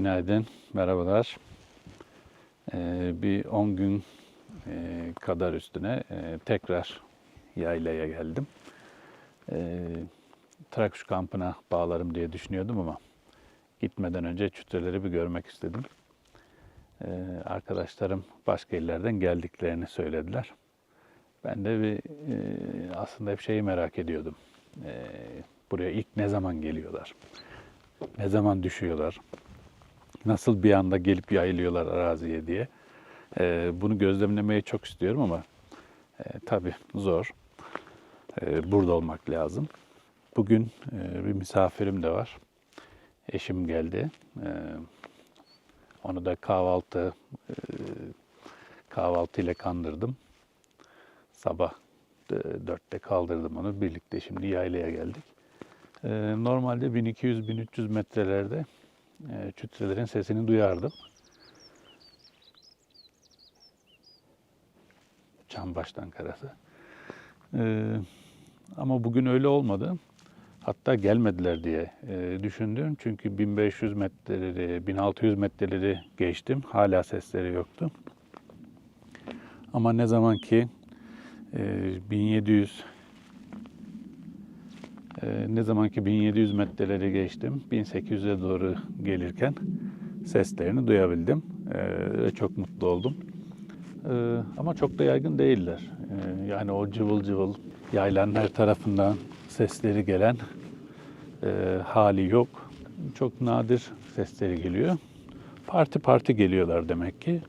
Günaydın, merhabalar. Ee, bir 10 gün e, kadar üstüne e, tekrar yaylaya geldim. Ee, Trakuş kampına bağlarım diye düşünüyordum ama gitmeden önce çütreleri bir görmek istedim. Ee, arkadaşlarım başka illerden geldiklerini söylediler. Ben de bir e, aslında hep şeyi merak ediyordum. Ee, buraya ilk ne zaman geliyorlar? Ne zaman düşüyorlar? Nasıl bir anda gelip yayılıyorlar araziye diye. Ee, bunu gözlemlemeyi çok istiyorum ama e, tabii zor. Ee, burada olmak lazım. Bugün e, bir misafirim de var. Eşim geldi. Ee, onu da kahvaltı e, kahvaltı ile kandırdım. Sabah e, dörtte kaldırdım onu. Birlikte şimdi yaylaya geldik. Normalde 1200-1300 metrelerde e, sesini duyardım. Çambaş'tan karası. Ee, ama bugün öyle olmadı. Hatta gelmediler diye e, düşündüm. Çünkü 1500 metreleri, 1600 metreleri geçtim. Hala sesleri yoktu. Ama ne zaman ki e, 1700 ee, ne zamanki 1700 metreleri geçtim, 1800'e doğru gelirken seslerini duyabildim. Ve çok mutlu oldum. Ee, ama çok da yaygın değiller. Ee, yani o cıvıl cıvıl yaylanlar tarafından sesleri gelen e, hali yok. Çok nadir sesleri geliyor. Parti parti geliyorlar demek ki.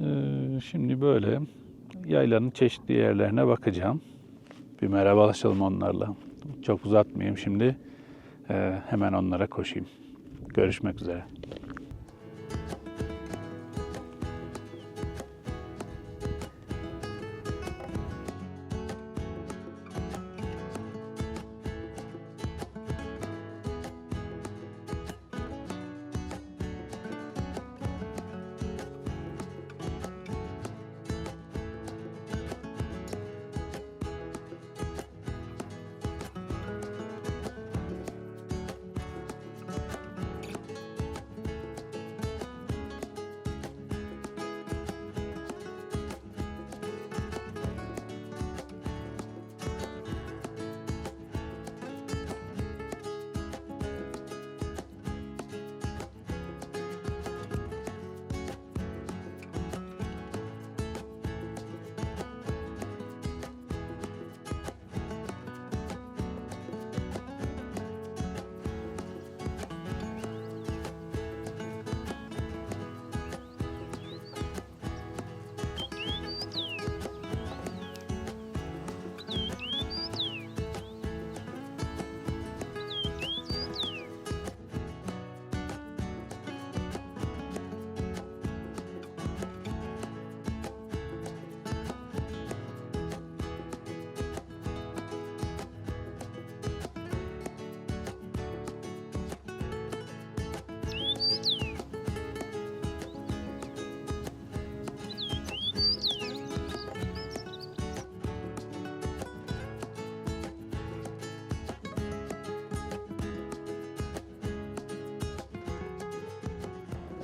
Ee, şimdi böyle yaylanın çeşitli yerlerine bakacağım. Bir merhabalaşalım onlarla. Çok uzatmayayım şimdi. Ee, hemen onlara koşayım. Görüşmek üzere.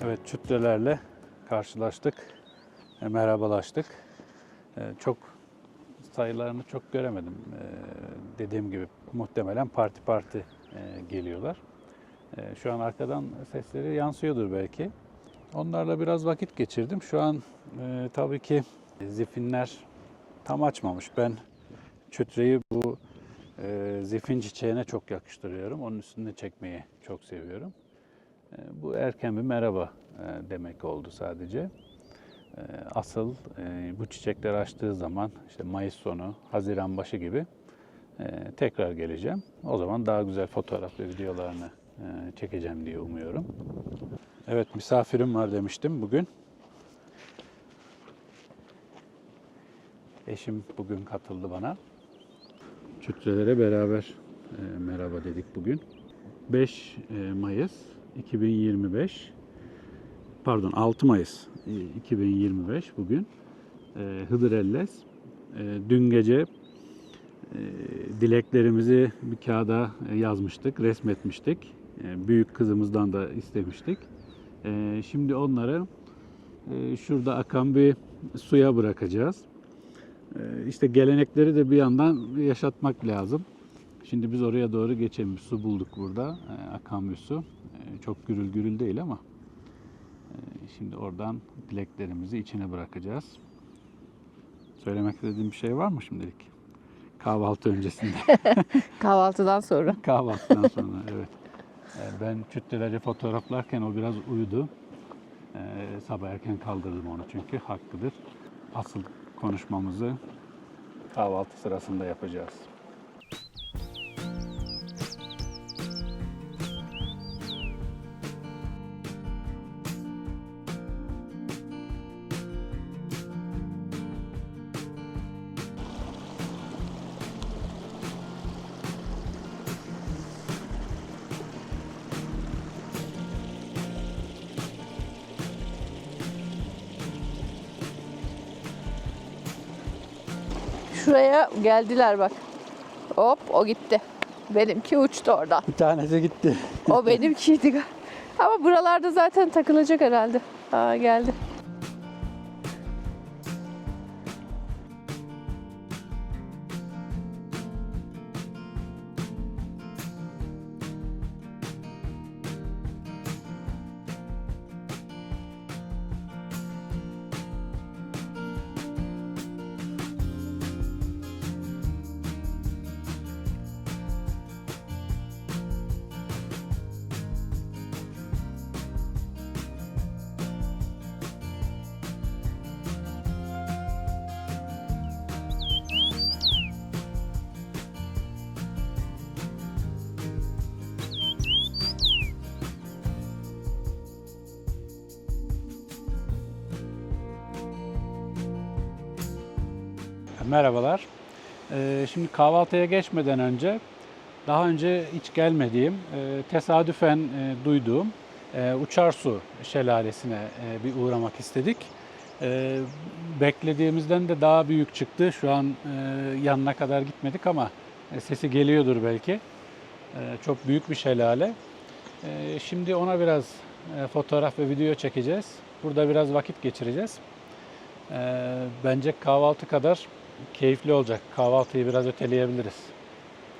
Evet, çütrelerle karşılaştık, e, merhabalaştık. E, çok sayılarını çok göremedim. E, dediğim gibi muhtemelen parti parti e, geliyorlar. E, şu an arkadan sesleri yansıyordur belki. Onlarla biraz vakit geçirdim. Şu an e, tabii ki zifinler tam açmamış. Ben çütreyi bu e, zifin çiçeğine çok yakıştırıyorum. Onun üstünde çekmeyi çok seviyorum. E, Bu erken bir merhaba e, demek oldu sadece. E, Asıl bu çiçekler açtığı zaman işte Mayıs sonu, Haziran başı gibi tekrar geleceğim. O zaman daha güzel fotoğraf ve videolarını çekeceğim diye umuyorum. Evet misafirim var demiştim bugün. Eşim bugün katıldı bana. Çütrelere beraber merhaba dedik bugün. 5 e, Mayıs 2025 pardon 6 Mayıs e, 2025 bugün e, Hıdrellez e, dün gece e, dileklerimizi bir kağıda e, yazmıştık, resmetmiştik. E, büyük kızımızdan da istemiştik. E, şimdi onları e, şurada akan bir suya bırakacağız. E, işte gelenekleri de bir yandan yaşatmak lazım. Şimdi biz oraya doğru geçelim. Bir su bulduk burada. E, akan bir su. E, çok gürül gürül değil ama e, şimdi oradan dileklerimizi içine bırakacağız. Söylemek istediğim bir şey var mı şimdilik? Kahvaltı öncesinde. Kahvaltıdan sonra. Kahvaltıdan sonra evet. E, Ben kütleleri fotoğraflarken o biraz uyudu. E, Sabah erken kaldırdım onu çünkü hakkıdır. Asıl konuşmamızı kahvaltı sırasında yapacağız. Geldiler bak. Hop o gitti. Benimki uçtu oradan. Bir tanesi gitti. O benimkiydi. Ama buralarda zaten takılacak herhalde. Aa geldi. Merhabalar. Ee, Şimdi kahvaltıya geçmeden önce daha önce hiç gelmediğim, e, tesadüfen e, duyduğum e, Uçarsu Şelalesi'ne e, bir uğramak istedik. Beklediğimizden de daha büyük çıktı. Şu an yanına kadar gitmedik ama sesi geliyordur belki. Çok büyük bir şelale. Şimdi ona biraz fotoğraf ve video çekeceğiz. Burada biraz vakit geçireceğiz. Bence kahvaltı kadar keyifli olacak. Kahvaltıyı biraz öteleyebiliriz.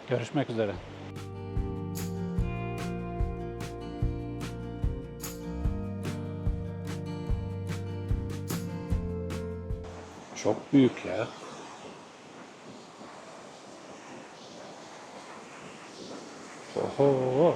Görüşmek üzere. Çok büyük ya. Oho.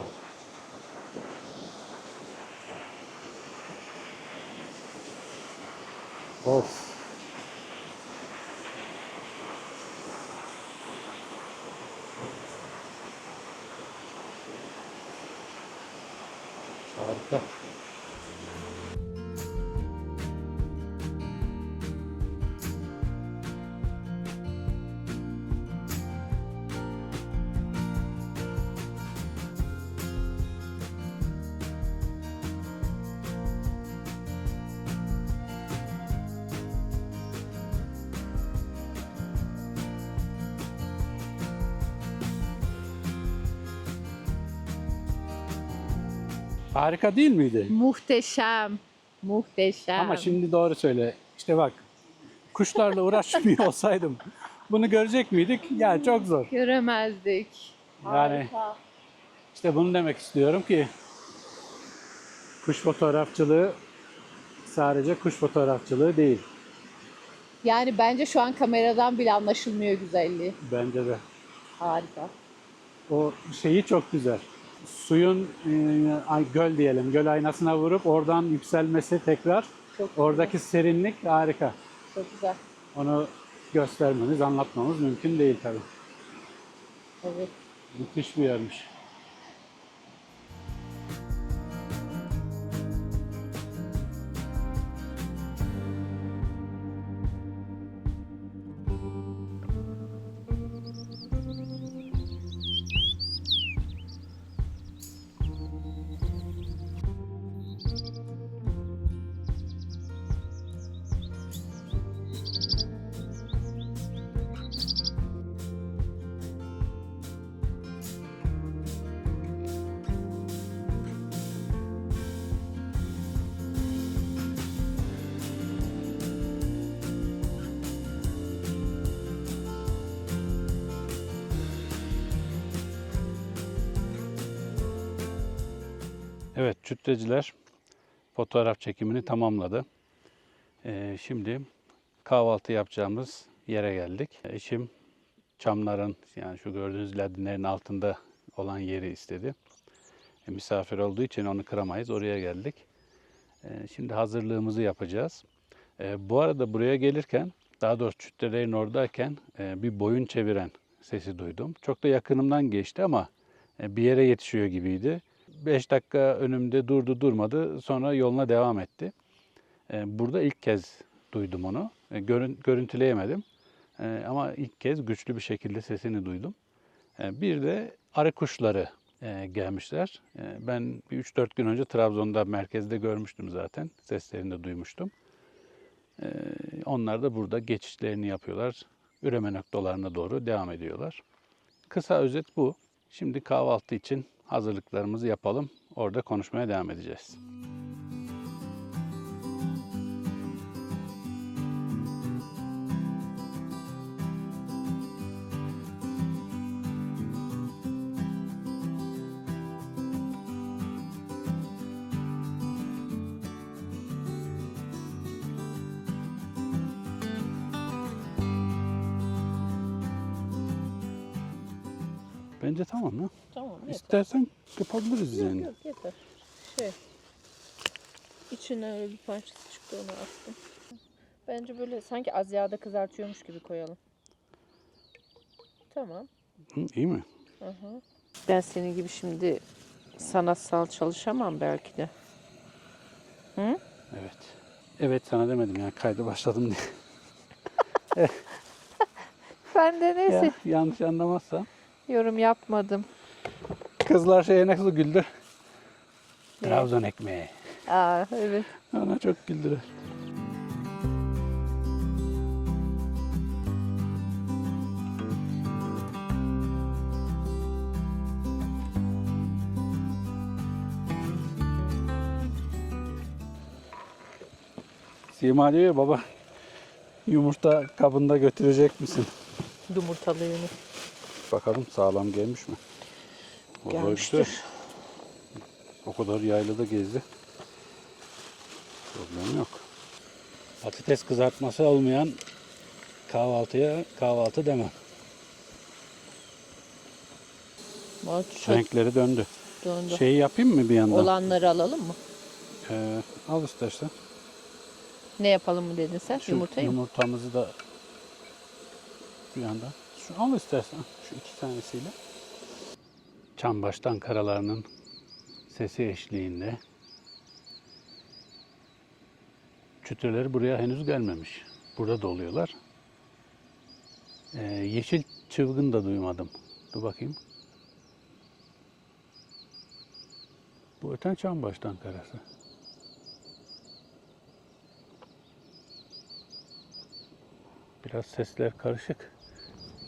Harika değil miydi? Muhteşem. Muhteşem. Ama şimdi doğru söyle. İşte bak kuşlarla uğraşmıyor olsaydım bunu görecek miydik? Ya çok zor. göremezdik. Yani Harika. işte bunu demek istiyorum ki kuş fotoğrafçılığı sadece kuş fotoğrafçılığı değil. Yani bence şu an kameradan bile anlaşılmıyor güzelliği. Bence de. Harika. O şeyi çok güzel. Suyun e, göl diyelim, göl aynasına vurup oradan yükselmesi tekrar Çok oradaki serinlik harika. Çok güzel. Onu göstermemiz, anlatmamız mümkün değil tabii. Evet. Müthiş bir yermiş. Evet, çütreciler fotoğraf çekimini tamamladı. Ee, şimdi kahvaltı yapacağımız yere geldik. Eşim çamların yani şu gördüğünüz ladinlerin altında olan yeri istedi. E, misafir olduğu için onu kıramayız. Oraya geldik. E, şimdi hazırlığımızı yapacağız. E, bu arada buraya gelirken daha doğrusu çütrelerin oradayken e, bir boyun çeviren sesi duydum. Çok da yakınımdan geçti ama e, bir yere yetişiyor gibiydi. 5 dakika önümde durdu durmadı sonra yoluna devam etti. E, Burada ilk kez duydum onu. E, görün- Görüntüleyemedim. E, Ama ilk kez güçlü bir şekilde sesini duydum. Bir de arı kuşları gelmişler. Ben bir 3-4 gün önce Trabzon'da merkezde görmüştüm zaten. Seslerini de duymuştum. Onlar da burada geçişlerini yapıyorlar. Üreme noktalarına doğru devam ediyorlar. Kısa özet bu. Şimdi kahvaltı için hazırlıklarımızı yapalım. Orada konuşmaya devam edeceğiz. Bence tamam ya. İstersen yapabiliriz Yok yani. yok yeter. Şey. İçine öyle bir parçası çıktı onu attım. Bence böyle sanki az yağda kızartıyormuş gibi koyalım. Tamam. Hı, iyi mi? Hı hı. Ben senin gibi şimdi sanatsal çalışamam belki de. Evet. Evet sana demedim ya kaydı başladım diye. Ben de neyse Ya, yanlış anlamazsan. yorum yapmadım. Kızlar şeye nasıl güldür? Ne? Trabzon ekmeği. Aa evet. Ona çok güldürür. Sima diyor ya, baba yumurta kabında götürecek misin? Yumurtalığını. Bakalım sağlam gelmiş mi? Vallahi Gelmiştir. güzel. O kadar yaylada gezdi. Problem yok. Patates kızartması olmayan kahvaltıya kahvaltı demem. Bak çok Renkleri döndü. döndü. Şeyi yapayım mı bir yandan? Olanları alalım mı? Ee, al istersen. Ne yapalım mı dedin sen? Şu Yumurtayı mı? yumurtamızı da bir yandan. Şu al istersen şu iki tanesiyle. Çambaştan karalarının sesi eşliğinde çıtırları buraya henüz gelmemiş. Burada da oluyorlar. Ee, yeşil çılgın da duymadım. Dur bakayım. Bu öten çambaştan karası. Biraz sesler karışık.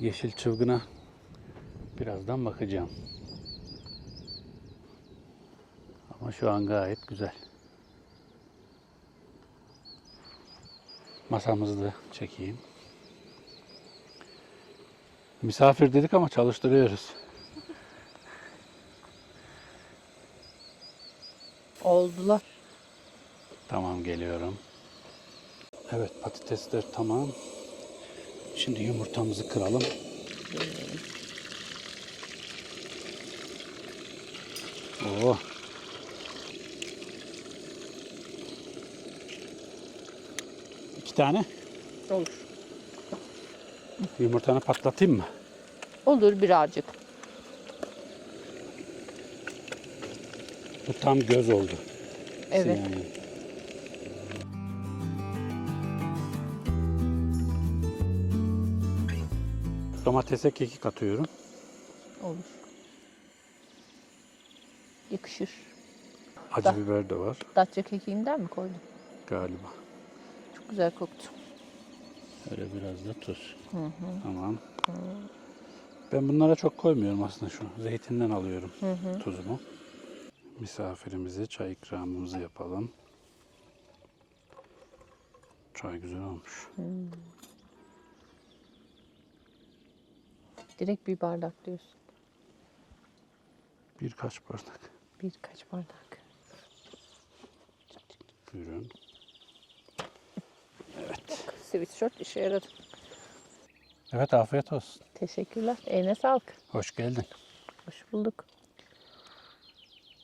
Yeşil çılgına birazdan bakacağım. Ama şu an gayet güzel. Masamızı da çekeyim. Misafir dedik ama çalıştırıyoruz. Oldular. Tamam geliyorum. Evet patatesler tamam. Şimdi yumurtamızı kıralım. Oo. İki tane Olur. yumurtanı patlatayım mı? Olur birazcık. Bu tam göz oldu. Evet. Yani. Domatese kekik atıyorum. Olur. Yakışır. Acı Da- biber de var Datça kekiğinden mi koydun? galiba. Güzel koktu. Öyle biraz da tuz. Tamam. Ben bunlara çok koymuyorum aslında şu. Zeytinden alıyorum tuzumu. Misafirimize çay ikramımızı yapalım. Çay güzel olmuş. Direkt bir bardak diyorsun. Birkaç bardak. Birkaç bardak. Buyurun. Sweatshirt işe yaradı. Evet afiyet olsun. Teşekkürler. Eline sağlık. Hoş geldin. Hoş bulduk.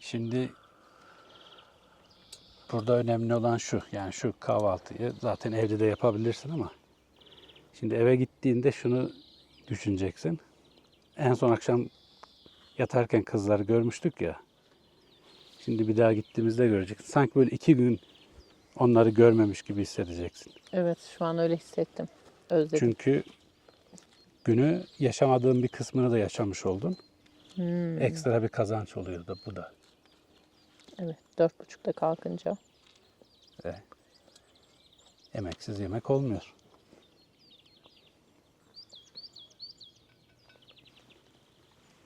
Şimdi burada önemli olan şu. Yani şu kahvaltıyı zaten evde de yapabilirsin ama şimdi eve gittiğinde şunu düşüneceksin. En son akşam yatarken kızları görmüştük ya. Şimdi bir daha gittiğimizde göreceksin. Sanki böyle iki gün onları görmemiş gibi hissedeceksin. Evet şu an öyle hissettim. Özledim. Çünkü günü yaşamadığın bir kısmını da yaşamış oldun. Hmm, Ekstra bir kazanç oluyordu bu da. evet dört buçukta kalkınca. Ve emeksiz yemek olmuyor.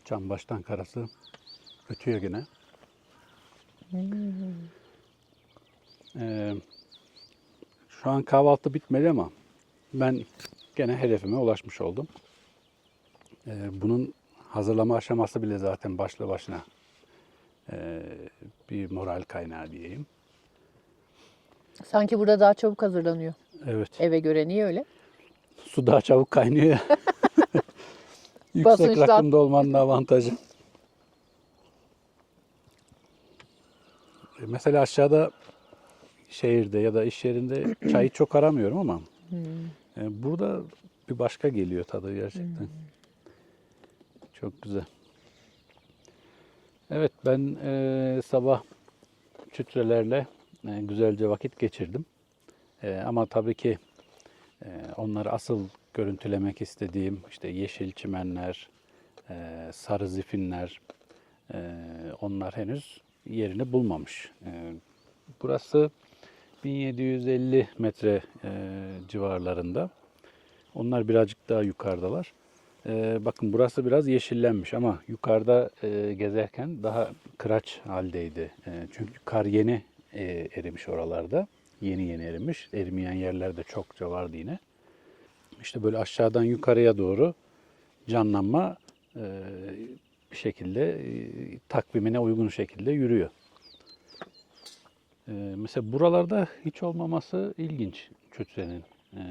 Can baştan karası ötüyor gene. Ee, şu an kahvaltı bitmedi ama ben gene hedefime ulaşmış oldum. Ee, bunun hazırlama aşaması bile zaten başlı başına ee, bir moral kaynağı diyeyim. Sanki burada daha çabuk hazırlanıyor. Evet. Eve göre niye öyle? Su daha çabuk kaynıyor. Yüksek Basınçtan. rakımda olmanın avantajı. E, Mesela aşağıda şehirde ya da iş yerinde çayı çok aramıyorum ama e, burada bir başka geliyor tadı gerçekten. Çok güzel. Evet ben e, sabah çütrelerle e, güzelce vakit geçirdim. E, ama tabii ki ee, Onları asıl görüntülemek istediğim işte yeşil çimenler, e, sarı zifinler, e, onlar henüz yerini bulmamış. E, Burası 1750 metre e, civarlarında. Onlar birazcık daha yukarıdalar. E, Bakın burası biraz yeşillenmiş ama yukarıda e, gezerken daha kıraç haldeydi. E, Çünkü kar yeni e, erimiş oralarda. Yeni yeni erimiş. Erimeyen yerler de çokça vardı yine. İşte böyle aşağıdan yukarıya doğru canlanma e, bir şekilde e, takvimine uygun şekilde yürüyor. E, mesela buralarda hiç olmaması ilginç Çütre'nin. E,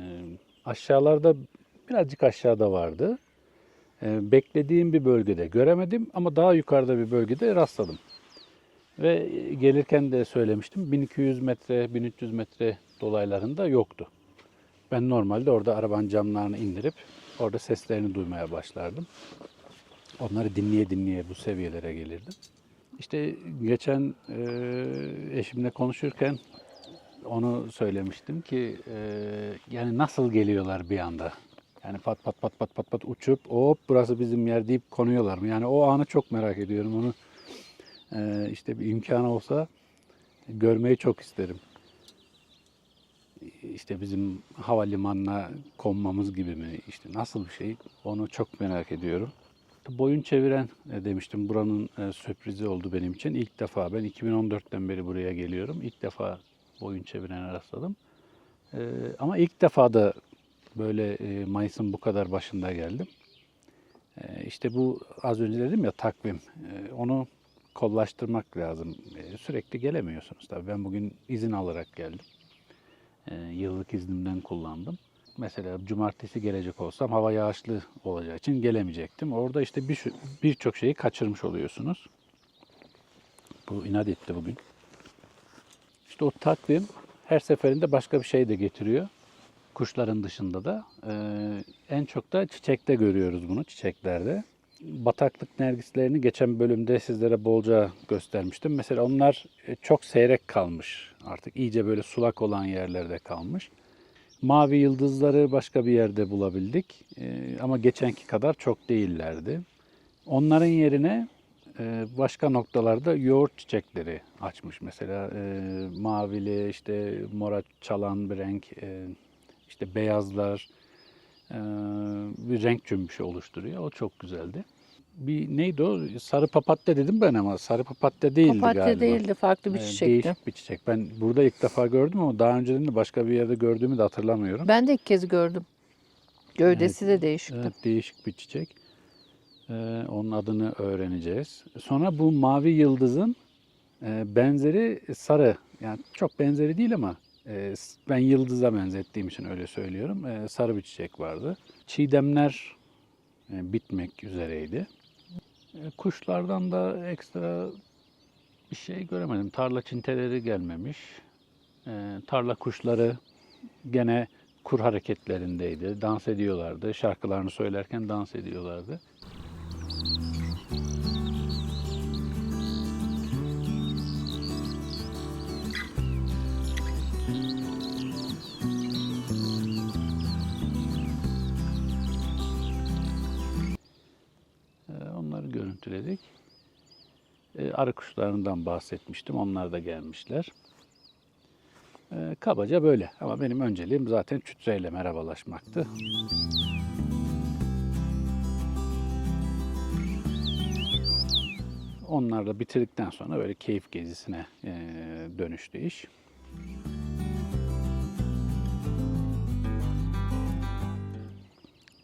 aşağılarda birazcık aşağıda vardı. E, beklediğim bir bölgede göremedim ama daha yukarıda bir bölgede rastladım. Ve gelirken de söylemiştim 1200 metre 1300 metre dolaylarında yoktu. Ben normalde orada arabanın camlarını indirip orada seslerini duymaya başlardım. Onları dinleye dinleye bu seviyelere gelirdim. İşte geçen e, eşimle konuşurken onu söylemiştim ki e, yani nasıl geliyorlar bir anda? Yani pat pat pat pat pat pat uçup hop burası bizim yer deyip konuyorlar mı? Yani o anı çok merak ediyorum. Onu e, işte bir imkanı olsa görmeyi çok isterim işte bizim havalimanına konmamız gibi mi? İşte nasıl bir şey? Onu çok merak ediyorum. Boyun çeviren e, demiştim. Buranın e, sürprizi oldu benim için. İlk defa ben 2014'ten beri buraya geliyorum. İlk defa boyun çevirene rastladım. E, Ama ilk defa da böyle Mayıs'ın bu kadar başında geldim. E, İşte bu az önce dedim ya takvim. Onu kollaştırmak lazım. Sürekli gelemiyorsunuz tabii. Ben bugün izin alarak geldim. Yıllık iznimden kullandım. Mesela cumartesi gelecek olsam hava yağışlı olacağı için gelemeyecektim. Orada işte bir birçok şeyi kaçırmış oluyorsunuz. Bu inat etti bugün. İşte o takvim her seferinde başka bir şey de getiriyor. Kuşların dışında da. E, en çok da çiçekte görüyoruz bunu, çiçeklerde. Bataklık nergislerini geçen bölümde sizlere bolca göstermiştim. Mesela onlar e, çok seyrek kalmış. Artık iyice böyle sulak olan yerlerde kalmış. Mavi yıldızları başka bir yerde bulabildik. E, ama geçenki kadar çok değillerdi. Onların yerine e, başka noktalarda yoğurt çiçekleri açmış. Mesela e, mavili, işte mora çalan bir renk, e, işte beyazlar, e, bir renk cümbüşü oluşturuyor. O çok güzeldi. Bir neydi o? Sarı papatya dedim ben ama sarı papatya değildi Papatya galiba. değildi farklı bir Ee, çiçekti. Değişik bir çiçek. Ben burada ilk defa gördüm ama daha önceden de başka bir yerde gördüğümü de hatırlamıyorum. Ben de ilk kez gördüm. Gövdesi de değişikti. Evet, değişik bir çiçek. Ee, onun adını öğreneceğiz. Sonra bu mavi yıldızın Ee, benzeri sarı. Yani çok benzeri değil ama e, s- ben yıldıza benzettiğim için öyle söylüyorum. Ee, sarı bir çiçek vardı. Çiğdemler e, bitmek üzereydi. E, kuşlardan da ekstra bir şey göremedim. Tarla çinteleri gelmemiş. E, tarla kuşları gene kur hareketlerindeydi. Dans ediyorlardı. Şarkılarını söylerken dans ediyorlardı. Görüntüledik. E, arı kuşlarından bahsetmiştim. Onlar da gelmişler. E, kabaca böyle. Ama benim önceliğim zaten çütreyle merhabalaşmaktı. Onlarla bitirdikten sonra böyle keyif gezisine e, dönüştü iş.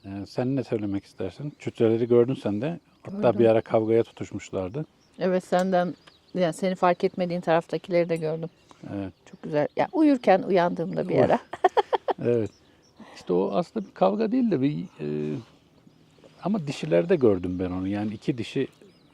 E, sen ne söylemek istersin? Çütreleri gördün sen de. Hatta Gördüm. bir ara kavgaya tutuşmuşlardı. Evet senden yani seni fark etmediğin taraftakileri de gördüm. Evet. Çok güzel. Ya uyurken uyandığımda bir ara. Evet. İşte o aslında bir kavga değil de bir e, ama dişilerde gördüm ben onu. Yani iki dişi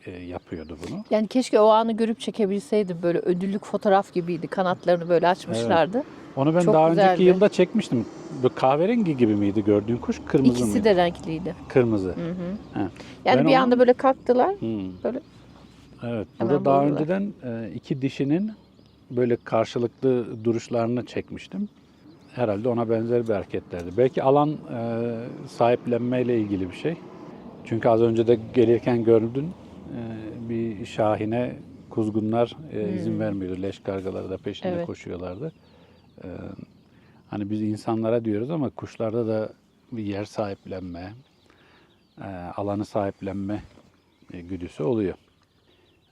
e, yapıyordu bunu. Yani keşke o anı görüp çekebilseydim. Böyle ödüllük fotoğraf gibiydi. Kanatlarını böyle açmışlardı. Onu ben Çok daha önceki güzeldi. yılda çekmiştim. Bu kahverengi gibi miydi gördüğün kuş? Kırmızı İkisi mıydı? de renkliydi. Kırmızı. Hı hı. Yani Ben bir onu- anda böyle kalktılar. Hmm. Böyle Evet. Hemen Burada daha buldular. önceden e, iki dişinin böyle karşılıklı duruşlarını çekmiştim. Herhalde ona benzer bir hareketlerdi. Belki alan e, sahiplenmeyle ilgili bir şey. Çünkü az önce de gelirken gördün e, bir şahine kuzgunlar e, izin vermiyordu. Leş kargaları da peşinde Hmm. Evet. koşuyorlardı. E, hani biz insanlara diyoruz ama kuşlarda da bir yer sahiplenme, e, alanı sahiplenme e, güdüsü oluyor.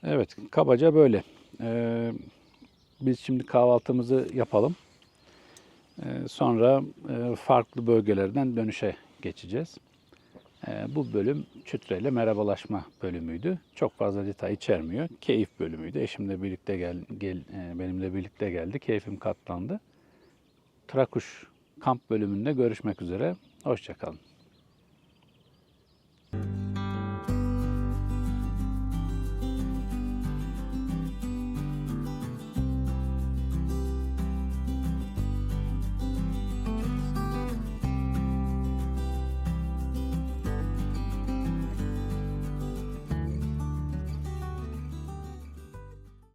Evet, kabaca böyle. Ee, biz şimdi kahvaltımızı yapalım. Sonra e, farklı bölgelerden dönüşe geçeceğiz. Bu bölüm çütreyle merhabalaşma bölümüydü. Çok fazla detay içermiyor. Keyif bölümüydü. Eşimle birlikte gel, gel e, benimle birlikte geldi. Keyfim katlandı. Trakuş kamp bölümünde görüşmek üzere. Hoşçakalın.